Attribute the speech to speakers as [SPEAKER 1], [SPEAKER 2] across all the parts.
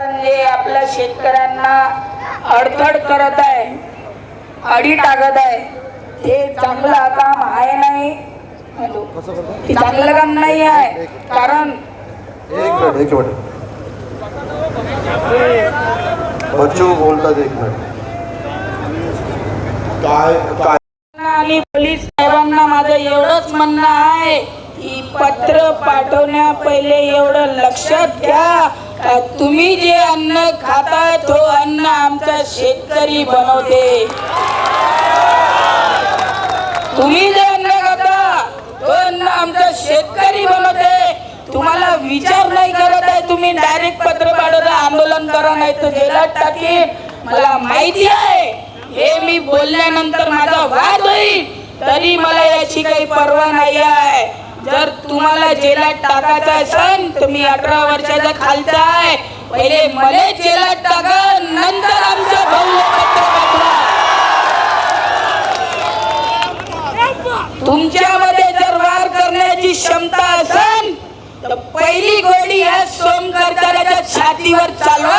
[SPEAKER 1] आपल्या शेतकऱ्यांना अडथड करत आहे. अडी टाकत आहे. ते चांगलं काम आहे नाही. चांगलं काम नाही आहे. कारण
[SPEAKER 2] एक मिनिट एक मिनिट. बच्चू बोलतात एक मिनिट. काय काय?
[SPEAKER 1] आणि पोलीस साहेबांना माझं एवढंच म्हणणं आहे. पत्र पाठवण्या पहिले एवढं लक्षात घ्या. तुम्ही जे अन्न खाता तो अन्न आमचा शेतकरी बनवते. तुम्ही जे अन्न खाता तो अन्न आमचा शेतकरी बनवते. तुम्हाला विचार नाही करत आहे तुम्ही डायरेक्ट पत्र पाठवता आंदोलन करा नाही तर जेलात टाकीन. मला माहिती आहे हे मी बोलल्यानंतर माझा वाद होईल. तरी मला याची काही पर्वा नाही आहे. जर तुम्हाला जेलात टाकायचं असेल तुम्ही अठरा वर्षाचा खालचा आहे पहिले मला जेलात टाका नंतर आमच्या भाऊला पत्र तुमच्यामध्ये जर वार करण्याची क्षमता असेल तर पहिली गोळी या सोमकर्त्याच्या छातीवर चालवा.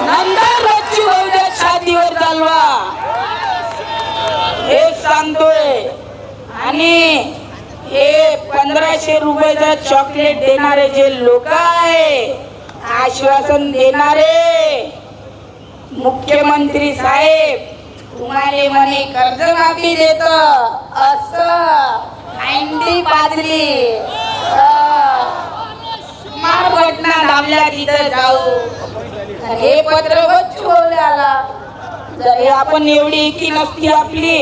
[SPEAKER 1] नंतर बच्चू भाऊच्या छातीवर चालवा. हे सांगतोय. आणि हे पंधराशे रुपयाचा चॉकलेट देणारे जे लोक आहे आश्वासन देणारे मुख्यमंत्री साहेब तुम्हाला म्हणे कर्ज माफी देत असं. अंडी बाजरी मार घटना दाबल्या तिथं जाऊ. हे पत्र आला. जर आपण एवढी एकी नसती आपली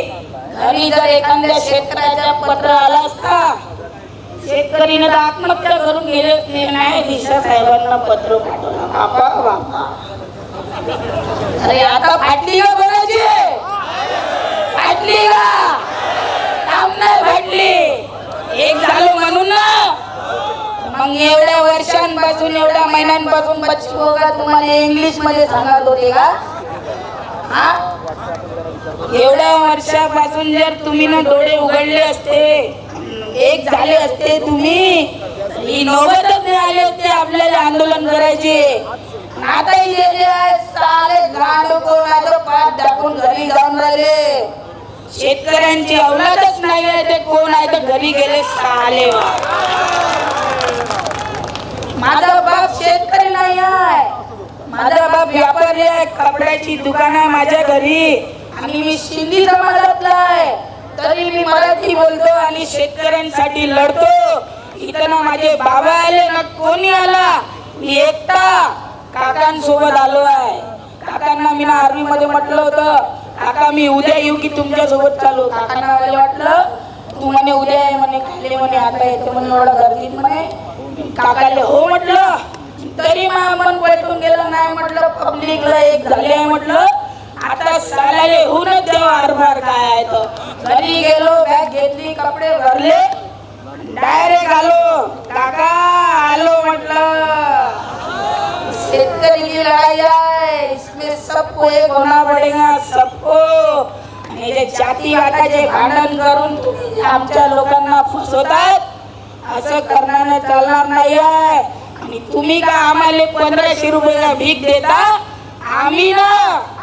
[SPEAKER 1] घरी जर एखाद्या क्षेत्राच्या पत्र आला असता शेतकरीने तर आत्महत्या करून गेले. असते. नाही दिशा साहेबांना पत्र पाठवलं. बापा बापा अरे आता फाटली का कोणाची फाटली का काम नाही फाटली. एक झालं म्हणून. ना मग एवढ्या वर्षांपासून एवढ्या महिन्यांपासून बच्चू का तुम्हाला इंग्लिशमध्ये सांगत होते का? हा? एवढ्या वर्षापासून जर तुम्ही ना डोळे उघडले असते एक झाले असते तुम्ही. ही नोबतच नाही आले असते आपल्याला आंदोलन करायचे. आता गेले आहे, साले पाठ दाखवून घरी जाऊन राहिले. शेतकऱ्यांची अवलादच नाही आहे ते कोण आहे तर घरी गेले साले माझा बाप शेतकरी नाही आहे. माझा बाप व्यापारी आहे कपड्याची दुकान आहे माझ्या घरी. आणि मी शिंदी समाजातला आहे. तरी मी मराठी बोलतो आणि शेतकऱ्यांसाठी लढतो. इथं ना माझे बाबा आले ना कोणी आला? मी एकटा काकांसोबत आलो आहे. काकांना मी ना आर्मी मध्ये म्हटलं होतं. काका मी उद्या येऊ की तुमच्यासोबत चालू. काकांना मला वाटलं तू म्हणे उद्या आहे म्हणे खाल्ले म्हणे आता येते म्हणे एवढा गर्दीत म्हणे. काकाले हो म्हटलं. तरी मन पेटून गेलं नाही म्हटलं पब्लिकला एक झाले आहे म्हटलं. आता सालाले होऊनच देवा हरभार काय आहे तर. घरी गेलो बॅग घेतली कपडे भरले. डायरेक्ट आलो. काका आलो म्हटलं. शेतकरी की लढाई आहे. इसमें सबको एक होना पडेगा सबको. आणि जे जाती वाटाचे भांडण करून तुम्ही आमच्या लोकांना फसवतात असं करण्याने चालणार नाही आहे. आणि तुम्ही का आम्हाला पंधराशे रुपयाला भीक देता? आम्ही ना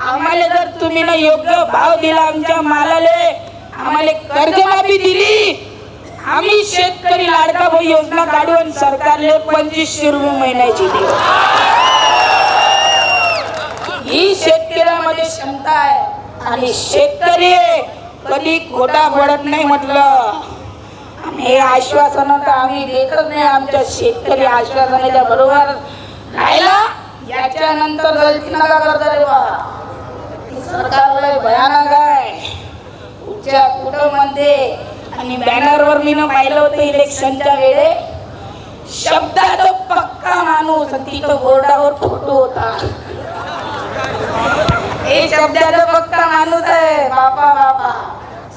[SPEAKER 1] आम्हाला जर तुम्ही ना योग्य भाव दिला आमच्या मालाले आम्हाला कर्जमाफी दिली. आम्ही शेतकरी लाडका भाऊ योजना काढून सरकारने पंचवीसशे रुपये महिन्याची दिली. ही शेतकऱ्यामध्ये क्षमता आहे. आणि शेतकरी कधी खोटा पडत नाही म्हटलं. हे आश्वासन तर आम्ही देतच नाही आमच्या शेतकरी आश्वासनाच्या बरोबर. राहिला? याच्यानंतर गलती नका करता रे बा. सरकारला भयानक आहे. कुठं म्हणते आणि बॅनरवर मी न पाहिलं होतं इलेक्शनच्या वेळे शब्दाचा पक्का माणूस तिथं बोर्डावर फोटो होता. हे शब्दाचा पक्का माणूस आहे. बापा बापा.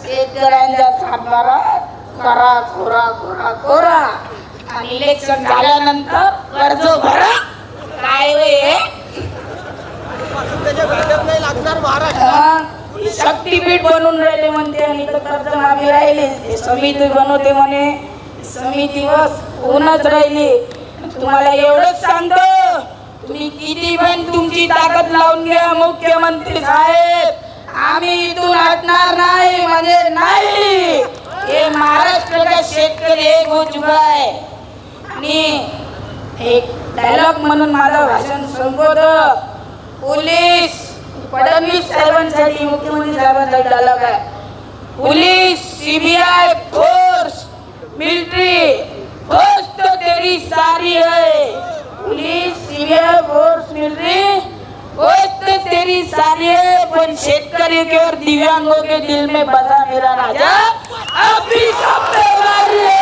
[SPEAKER 1] शेतकऱ्यांच्या सातबारा करा खोरा खोरा खोरा. आणि इलेक्शन झाल्यानंतर कर्ज भरा. काय होय शक्तीपीठ बनून राहिले म्हणते आणि इथं कर्ज मागे राहिले समिती बनवते म्हणे. समिती बस होऊनच राहिले. तुम्हाला एवढंच सांगतो. तुम्ही किती पण तुमची ताकद लावून घ्या मुख्यमंत्री साहेब. आम्ही इथून हटणार नाही म्हणजे नाही. हे महाराष्ट्र का शेतकरी एक हो चुका आहे. आणि एक डायलॉग म्हणून माझं भाषण संपवत. पोलीस! फडणवीस साहेबांसाठी मुख्यमंत्री साहेबांसाठी डायलॉग आहे. Police CBI force military force तो तेरी सारी है. Police CBI force military force तो तेरी सारी है. पण शेतकरी के और दिव्यांगों के दिल में बसा मेरा राजा अभी सब पे वारी है।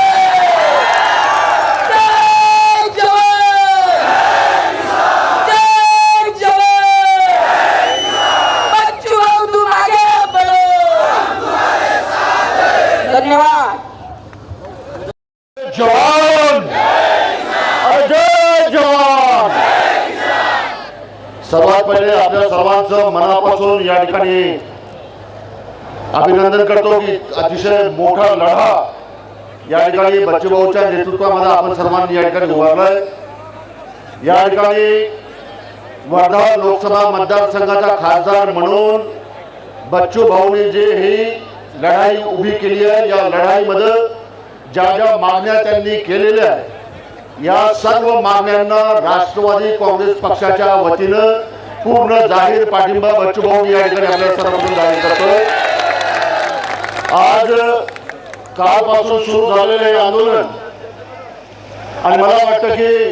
[SPEAKER 1] जवान
[SPEAKER 3] अजय जवान सर्वात पहिले आपल्या सर्वांचं मनापासून या ठिकाणी अभिनंदन करतो की अतिशय मोठा लढा या ठिकाणी बच्चूभाऊच्या नेतृत्वामध्ये आपण सर्वांनी या ठिकाणी उभारलाय. या ठिकाणी वर्धा लोकसभा मतदारसंघाचा खासदार म्हणून बच्चू भाऊने जे ही लढाई उभी केली आहे या लढाईमध्ये ज्या ज्या मागण्या त्यांनी केलेल्या आहेत या सर्व मागण्यांना राष्ट्रवादी काँग्रेस पक्षाच्या वतीनं पूर्ण जाहीर पाठिंबा बच्चूभाऊ या ठिकाणी आपल्या सर्वांकडून जाहीर करतोय. आज कालपासून सुरू झालेलं हे आंदोलन आणि मला वाटतं की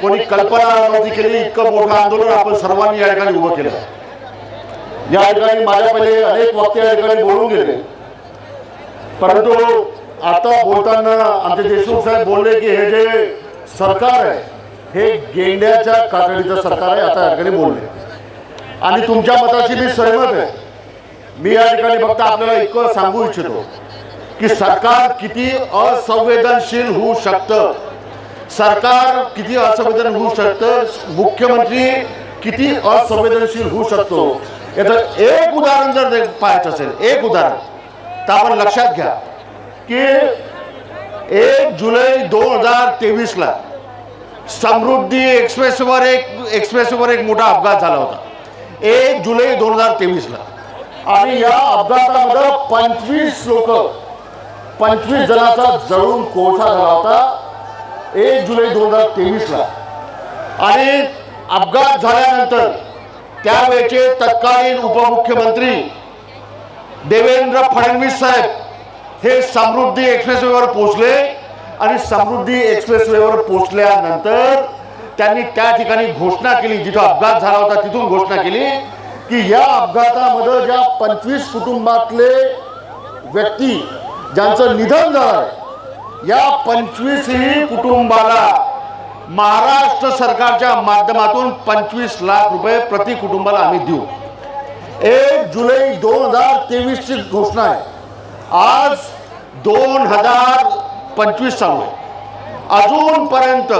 [SPEAKER 3] कोणी कल्पना नव्हती केली इतकं मोठं आंदोलन आपण सर्वांनी या ठिकाणी उभं केलं. या ठिकाणी माझ्या पहिले अनेक वक्ते या ठिकाणी बोलून गेले. परंतु आता बोलताना आमचे देशमुख साहेब बोलले की हे जे सरकार आहे हे गेंड्याच्या कातडीचं सरकार आहे आता या ठिकाणी बोलले. आणि तुमच्या मताशी मी सहमत आहे. मी या ठिकाणी फक्त आपल्याला इतकं सांगू इच्छितो की सरकार किती असंवेदनशील होऊ शकतं. सरकार किती असंवेदन होऊ शकतं. मुख्यमंत्री किती असंवेदनशील होऊ शकतो. याचं एक उदाहरण जर दे- पाहायचं असेल एक उदाहरण तर आपण लक्षात घ्या. की एक जुलै दोन हजार तेवीसला समृद्धी एक्सप्रेसवर एक एक्सप्रेसवर एक मोठा अपघात झाला होता. एक जुलै दोन हजार तेवीसला. आणि या अपघातामध्ये पंचवीस लोक पंचवीस जणांचा जळून कोळसा झाला होता. एक जुलै दोन हजार तेवीसला. आणि अपघात झाल्यानंतर त्यावेळेचे तत्कालीन उपमुख्यमंत्री देवेंद्र फडणवीस साहेब हे समृद्धी एक्सप्रेसवेवर पोहोचले आणि समृद्धी एक्सप्रेसवेवर पोहोचल्यानंतर त्यांनी त्या ठिकाणी घोषणा केली जिथं अपघात झाला होता तिथून घोषणा केली की या अपघातामध्ये ज्या पंचवीस कुटुंबातले व्यक्ती ज्यांचं निधन झालं या पंचवीसही कुटुंबाला महाराष्ट्र सरकारच्या माध्यमातून पंचवीस लाख रुपये प्रति कुटुंबाला आम्ही देऊ. एक जुलै दोन हजार तेवीसची घोषणा आहे. आज दोन हजार पंचवीस चालू आहे अजूनपर्यंत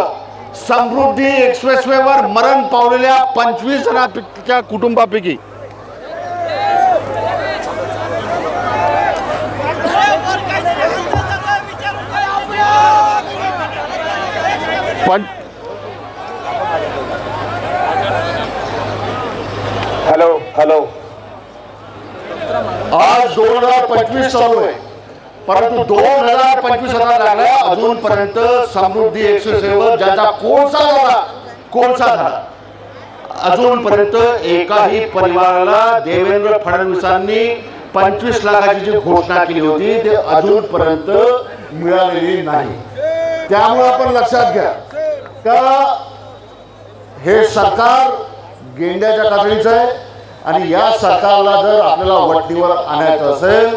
[SPEAKER 3] समृद्धी एक्सप्रेसवेवर मरण पावलेल्या पंचवीस जणांच्या कुटुंबापैकी पण
[SPEAKER 2] हॅलो हॅलो
[SPEAKER 3] आज दोन हजार पंचवीस चालू आहे परंतु दोन हजार पंचवीस हजार लागला अजूनपर्यंत समृद्धी एक्सप्रेसवेवर ज्यांचा कोळसा झाला कोळसा झाला. अजूनपर्यंत एकाही परिवाराला देवेंद्र फडणवीसांनी पंचवीस लाखाची जी घोषणा केली होती ते अजूनपर्यंत मिळालेली नाही. त्यामुळे आपण लक्षात घ्या का हे सरकार गेंड्याच्या कातडीचं आहे आणि या सरकारला जर आपल्याला वटणीवर आणायचं असेल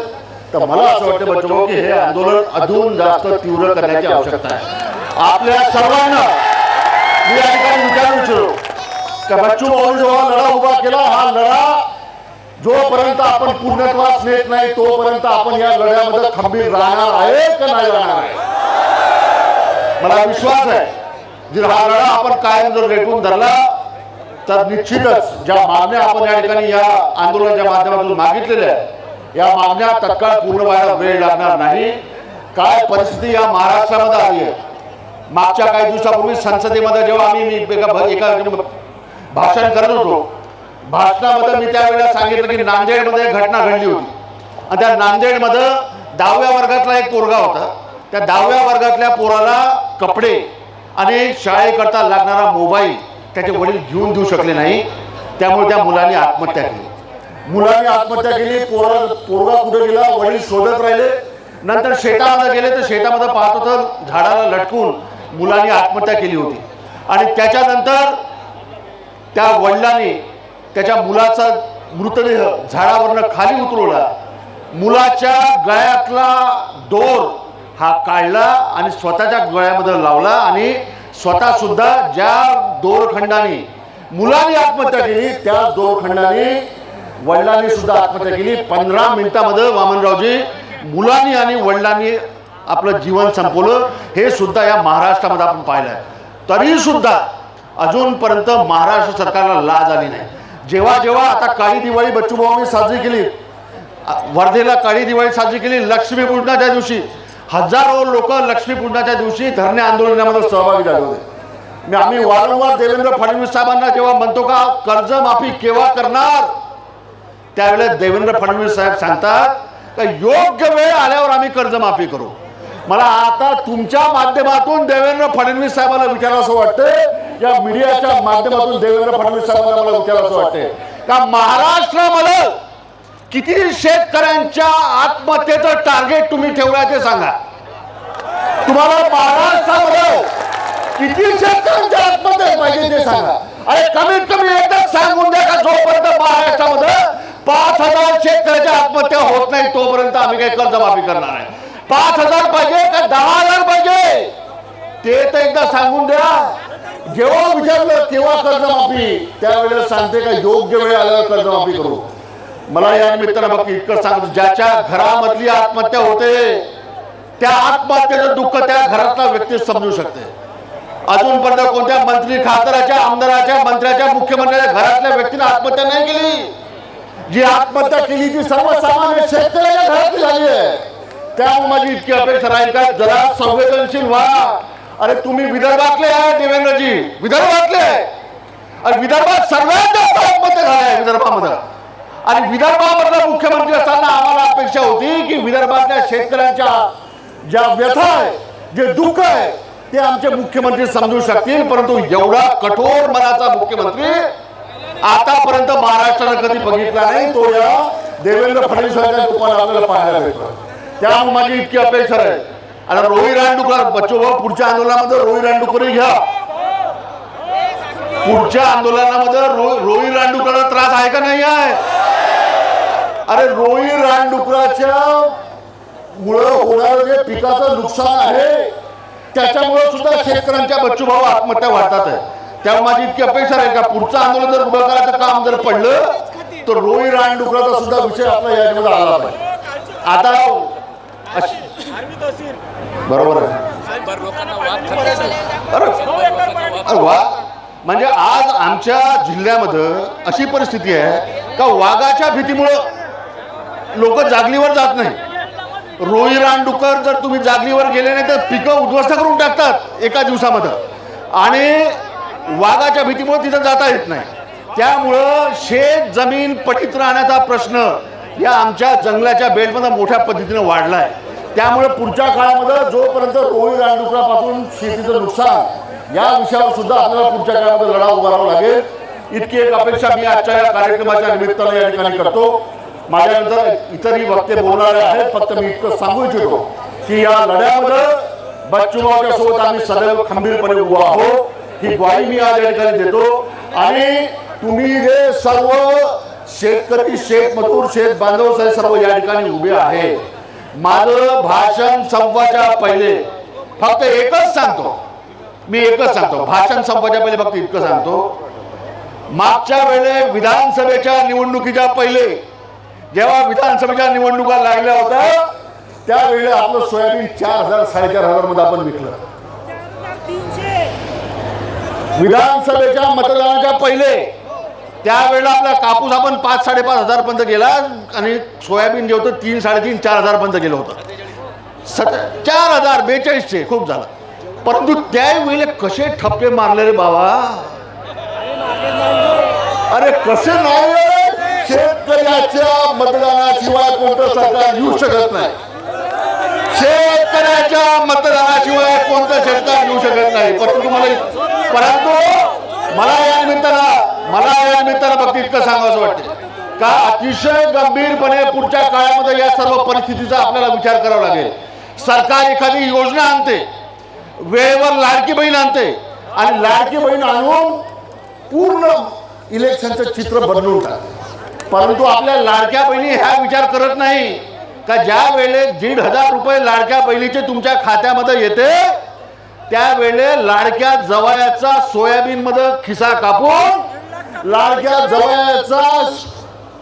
[SPEAKER 3] तर मला असं वाटतं बच्चू की हे आंदोलन अजून जास्त तीव्र करण्याची आवश्यकता आहे. आपल्या सर्वांना मी या ठिकाणी विचारू. इच्छितो का बच्चू भाऊ जेव्हा लढा उभा केला हा लढा जोपर्यंत आपण पूर्णत्वास नेत नाही तोपर्यंत आपण या लढ्यामध्ये खंबीर राहणार आहे का नाही राहणार आहे? मला विश्वास आहे जर हा लढा आपण कायम जर रेटून धरला तर निश्चितच ज्या मागण्या आपण या ठिकाणी या आंदोलनाच्या माध्यमातून मागितलेल्या आहेत या मागण्या तत्काळ पूर्ण व्हायला वेळ लागणार नाही. काय परिस्थिती या महाराष्ट्रामध्ये आली आहे? मागच्या काही दिवसापूर्वी संसदेमध्ये जेव्हा आम्ही मी एका एका भाषण करत होतो भाषणामध्ये मी त्यावेळेला सांगितलं की नांदेडमध्ये घटना घडली होती. आणि त्या नांदेडमध्ये दहाव्या वर्गातला एक पोरगा होता. त्या दहाव्या वर्गातल्या पोराला कपडे आणि शाळेकरता लागणारा मोबाईल त्याचे वडील घेऊन देऊ शकले नाही. त्यामुळे त्या मुलाने आत्महत्या केली. मुलाने आत्महत्या केली पोरा पोरगा कुठे गेला वडील शोधत राहिले. नंतर शेतामध्ये गेले तर शेतामध्ये पाहत होतं झाडाला लटकून मुलांनी आत्महत्या केली होती. आणि त्याच्यानंतर त्या वडिलांनी त्याच्या मुलाचा मृतदेह झाडावरनं खाली उतरवला. मुलाच्या गळ्यातला दोर हा काढला आणि स्वतःच्या गळ्यामध्ये लावला आणि स्वतः सुद्धा ज्या दोरखंडाने मुलांनी आत्महत्या केली त्या दोरखंडाने वडिलांनी सुद्धा आत्महत्या केली. पंधरा मिनिटामध्ये वामनरावजी मुलांनी आणि वडिलांनी आपलं जीवन संपवलं. हे सुद्धा या महाराष्ट्रामध्ये आपण पाहिलं आहे तरी सुद्धा अजूनपर्यंत महाराष्ट्र सरकारला लाज आली नाही. जेव्हा जेव्हा आता काळी दिवाळी बच्चूभाऊंनी साजरी केली वर्धेला काळी दिवाळी साजरी केली लक्ष्मीपूजनाच्या दिवशी हजारो लोक लक्ष्मीपूजनाच्या दिवशी धरणे आंदोलनामध्ये सहभागी झाले होते. मी आम्ही वारंवार देवेंद्र फडणवीस साहेबांना जेव्हा म्हणतो का कर्जमाफी केव्हा करणार? त्यावेळेला देवेंद्र फडणवीस साहेब सांगतात का योग्य वेळ आल्यावर आम्ही कर्जमाफी करू. मला आता तुमच्या माध्यमातून देवेंद्र फडणवीस साहेबांना विचारावं असं वाटतं या मीडियाच्या माध्यमातून देवेंद्र फडणवीस साहेबांना मला विचारावं असं वाटतंय. का महाराष्ट्रामध्ये किती शेतकऱ्यांच्या आत्महत्येचं टार्गेट तुम्ही ठेवलाय ते सांगा. तुम्हाला महाराष्ट्रामध्ये किती शेतकऱ्यांच्या आत्महत्या पाहिजे ते सांगा. अरे कमीत कमी एकदाच सांगून द्या का जोपर्यंत महाराष्ट्रामध्ये पाच हजार शेतकऱ्याच्या आत्महत्या होत नाही तोपर्यंत आम्ही काही कर्जमाफी करणार आहे पाच हजार पाहिजे का दहा हजार पाहिजे? ते तर एकदा सांगून द्या. जेव्हा विचारलं तेव्हा कर्जमाफी. त्यावेळेला सांगते का योग्य वेळ आल्यावर कर्जमाफी करू. मला या निमित्तानं बघ इतकं सांगतो ज्याच्या घरामधली आत्महत्या होते त्या आत्महत्येचं दुःख त्या घरातला व्यक्ती समजू शकते. अजूनपर्यंत कोणत्या मंत्री खासदाराच्या आमदाराच्या मंत्र्याच्या मुख्यमंत्र्याच्या घरातल्या व्यक्तीने आत्महत्या नाही केली? जी आत्महत्या केली ती सर्वसामान्य शेतकऱ्याच्या घरातली झाली आहे. त्यामुळे माझी इतकी अपेक्षा राहील का? जरा संवेदनशील व्हा. अरे तुम्ही विदर्भातले आहे देवेंद्रजी. विदर्भातले आहे. आणि विदर्भात सर्वात जास्त आत्महत्या झाल्या आहे विदर्भामध्ये. आणि विदर्भामधला मुख्यमंत्री असताना आम्हाला अपेक्षा होती की विदर्भातल्या शेतकऱ्यांच्या ज्या व्यथा आहे जे दुःख आहे ते आमचे मुख्यमंत्री समजू शकतील परंतु एवढा कठोर मनाचा मुख्यमंत्री आतापर्यंत महाराष्ट्रानं कधी बघितला नाही तो या देवेंद्र फडणवीसांच्या रूपाने आपल्याला पाहायला भेटतो त्यामुळे माझी इतकी अपेक्षा आहे. आता रोही रानडुकर बच्चो भाऊ पुढच्या आंदोलनामध्ये रोही रानडुकरही घ्या. पुढच्या आंदोलनामध्ये रो रोही रानडुकराला त्रास आहे का नाही आहे? अरे रोही रानडुकराच्या मुळे होणारं जे पिकाचं नुकसान आहे त्याच्यामुळे सुद्धा शेतकऱ्यांच्या बच्चूभाऊ आत्महत्या वाढतात. आहे त्यामुळे माझी इतकी अपेक्षा आहे का पुढचं आंदोलन जर उभं करायचं काम जर पडलं तर रोही रानडुकराचा सुद्धा विषय आपला याच्यामध्ये आला पाहिजे. आता बरोबर आहे. वा. म्हणजे आज आमच्या जिल्ह्यामध्ये अशी परिस्थिती आहे का वाघाच्या भीतीमुळं लोक जागलीवर जात नाही? रोई रानडुकर जर तुम्ही जागलीवर गेले नाही तर पिकं उद्ध्वस्त करून टाकतात एका दिवसामध्ये. आणि वाघाच्या भीतीमुळे तिथं जाता येत नाही. त्यामुळं शेत जमीन पटीत राहण्याचा प्रश्न या आमच्या जंगलाच्या बेल्टमध्ये मोठ्या पद्धतीनं वाढला आहे त्यामुळे पुढच्या काळामध्ये जोपर्यंत रोई रानडुकरापासून शेतीचं नुकसान या विषयावर सुद्धा आपल्याला पुढच्या काळामध्ये लढा उभारावा लागेल. इतकी एक अपेक्षा मी आजच्या या कार्यक्रमाच्या निमित्तानं या ठिकाणी करतो. माझ्यानंतर इतरही वक्ते बोलणारे आहेत फक्त मी इतकं सांगू इच्छितो की या लढ्यामध्ये बच्चूभाऊच्या सोबत आम्ही सदैव खंबीरपणे उभा आहोत. ही ग्वाही मी आज या ठिकाणी देतो. आणि तुम्ही जे सर्व शेतकरी शेतमजूर शेत बांधव सर्व या ठिकाणी उभे आहे माझं भाषण संपवायच्या पहिले फक्त एकच सांगतो. मी एकच सांगतो. भाषण संपवायच्या पहिले फक्त इतकं सांगतो. मागच्या वेळे विधानसभेच्या निवडणुकीच्या पहिले जेव्हा विधानसभेच्या निवडणुका लागल्या होत्या त्यावेळी आपलं सोयाबीन चार हजार साडेचार हजारमध्ये आपण विकलं. विधानसभेच्या मतदानाच्या पहिले त्यावेळेला आपला कापूस आपण पाच साडेपाच हजार पर्यंत गेला आणि सोयाबीन जे होतं तीन साडेतीन चार हजार पर्यंत गेलं होतं. सत चार हजार बेचाळीसशे खूप झालं. परंतु त्यावेळेला कसे ठप्पे मारले रे बाबा? अरे कसे नाही शेतकऱ्याच्या मतदानाशिवाय कोणतं सरकार येऊ शकत नाही. शेतकऱ्याच्या मतदानाशिवाय कोणतं सरकार येऊ शकत नाही. परंतु मला परंतु मला या निमित्तानं मला या निमित्तानं फक्त इतकं सांगावं वाटते का अतिशय गंभीरपणे पुढच्या काळामध्ये या सर्व परिस्थितीचा आपल्याला विचार करावा लागेल. सरकार एखादी योजना आणते वेळेवर लाडकी बहीण आणते आणि लाडकी बहीण आणून पूर्ण इलेक्शनचं चित्र बदलून टाकते. परंतु आपल्या लाडक्या बहिणी ह्या विचार करत नाही. का ज्या वेळेस दीड हजार रुपये लाडक्या बहिणीचे तुमच्या खात्यामध्ये येते त्यावेळे लाडक्या जवयाचा सोयाबीनमध्ये खिसा कापून लाडक्या जवळचा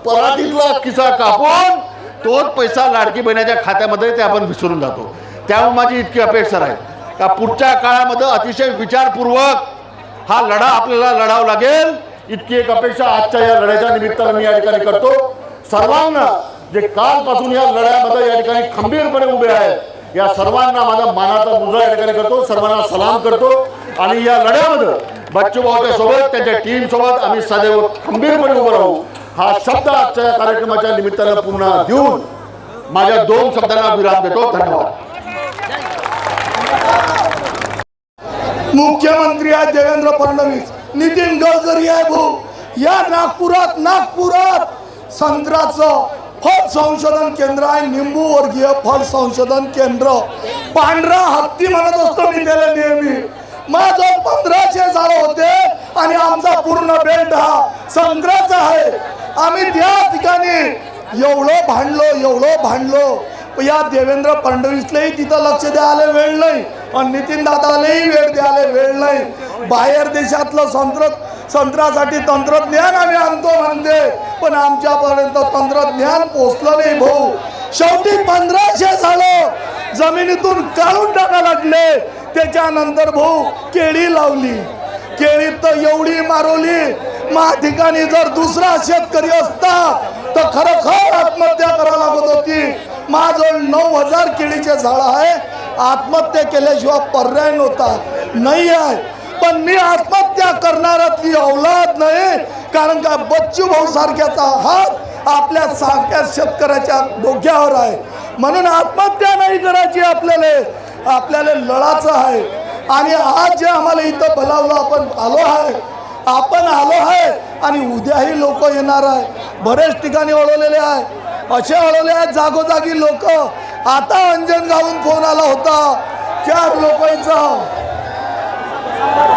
[SPEAKER 3] पराठीतला खिसा कापून तोच पैसा लाडकी बहिणाच्या खात्यामध्ये ते आपण विसरून जातो. त्यामुळे माझी इतकी अपेक्षा आहे का पुढच्या काळामध्ये अतिशय विचारपूर्वक हा लढा आपल्याला लढावा लागेल. इतकी एक अपेक्षा आजच्या या लढ्याच्या निमित्तानं मी या ठिकाणी करतो. सर्वांना जे कालपासून या लढ्यामध्ये या ठिकाणी खंबीरपणे उभे आहेत या सर्वांना माझा मानाचा मुजरा या ठिकाणी करतो सर्वांना सलाम करतो. आणि या लढ्यामध्ये बच्चू भाऊच्या सोबत त्यांच्या टीम सोबत आम्ही सदैव खंबीरपणे उभं राहू. हा शब्द आजच्या या कार्यक्रमाच्या निमित्तानं पुन्हा देऊन माझ्या दोन शब्दांना विराम देतो. धन्यवाद.
[SPEAKER 4] मुख्यमंत्री आहे देवेंद्र फडणवीस नितीन गडकरी आहे भाऊ. या नागपुरात नागपुरात संत्र्याचं फळ संशोधन केंद्र आहे. निंबू वर्गीय फळ संशोधन केंद्र. पांढरा हत्ती म्हणत असतो मी त्याला नेहमी. माझं पंधराशे झालं होते आणि आमचा पूर्ण बेल्ट हा संत्र्याचा आहे. आम्ही त्या ठिकाणी एवढं भांडलो एवढं भांडलो. या देवेंद्र फडणवीसलाही तिथं लक्ष द्यायला वेळ नाही. पण नितीन दादालाही वेळ द्यायला वेळ नाही. बाहेर देशातलं संत्र संत्रासाठी तंत्रज्ञान आम्ही आणतो म्हणते. पण आमच्यापर्यंत तंत्रज्ञान पोचलं नाही भाऊ. शेवटी पंधराशे झालं. जमिनीतून काढून टाका लागले. त्याच्यानंतर भाऊ केळी लावली. केळी तर एवढी मारवली. मा ठिकाणी जर दुसरा शेतकरी असता तर खरोखर आत्महत्या करावी लागत होती. माझं नऊ हजार केळीचे झाड आहे. आत्महत्या केल्याशिवाय पर्याय नव्हता. नाही आहे. पण मी आत्महत्या करणाऱ्यातली औलाद नाही. कारण का बच्चू भाऊ सारख्याचा हात आपल्या सारख्या शेतकऱ्याच्या डोक्यावर आहे. म्हणून आत्महत्या नाही करायची आपल्याला. आपल्याला लढाचं आहे. आणि आज जे आम्हाला इथं बोलावलं आपण आलो आहे. आपण आलो आहे आणि उद्याही लोक येणार आहे. बरेच ठिकाणी वळवलेले आहे. असे ओळवले आहेत जागोजागी लोक. आता अंजन गावून फोन आला होता. चार लोकांचा.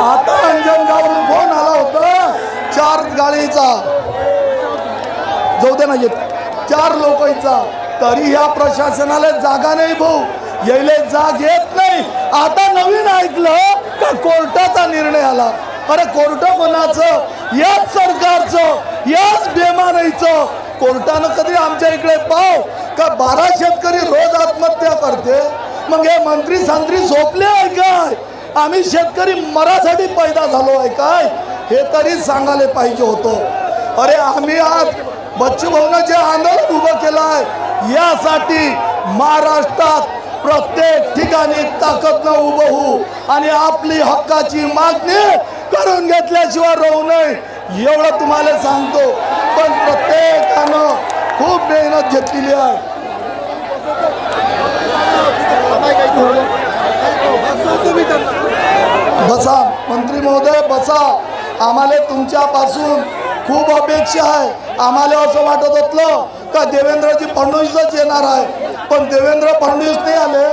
[SPEAKER 4] आता अंजन गावून फोन आला होता. चार गाडीचा जाऊ दे ना येत. चार लोकांचा. तरी ह्या प्रशासनाला जागा नाही भाऊ. यायले जाग येत नाही. आता नवीन ऐकलं का कोर्टाचा निर्णय आला? अरे कोर्ट कोणाचं? याच सरकारचं. याच बेमानाईचं. कोर्टानं कधी आमच्या इकडे पाव. का बारा शेतकरी रोज आत्महत्या करते? मग हे मंत्री संत्री झोपले आहे काय? आम्ही शेतकरी मरासाठी पैदा झालो आहे काय? हे तरी सांगायला पाहिजे होतं. अरे आम्ही आज बच्चू भाऊनं जे आंदोलन उभं केलं आहे. यासाठी महाराष्ट्रात प्रत्येक ठिकाणी ताकदनं उभं होऊ आणि आपली हक्काची मागणी करून घेतल्याशिवाय राहू नये. एवढं तुम्हाला सांगतो. पण प्रत्येकानं खूप मेहनत घेतलेली आहे. बसा मंत्री महोदय बसा. आम्हाला तुमच्यापासून खूप अपेक्षा आहे. आम्हाला असं वाटत होतं का देवेंद्रजी फडणवीसच येणार आहे. पण देवेंद्र फडणवीस नाही आले.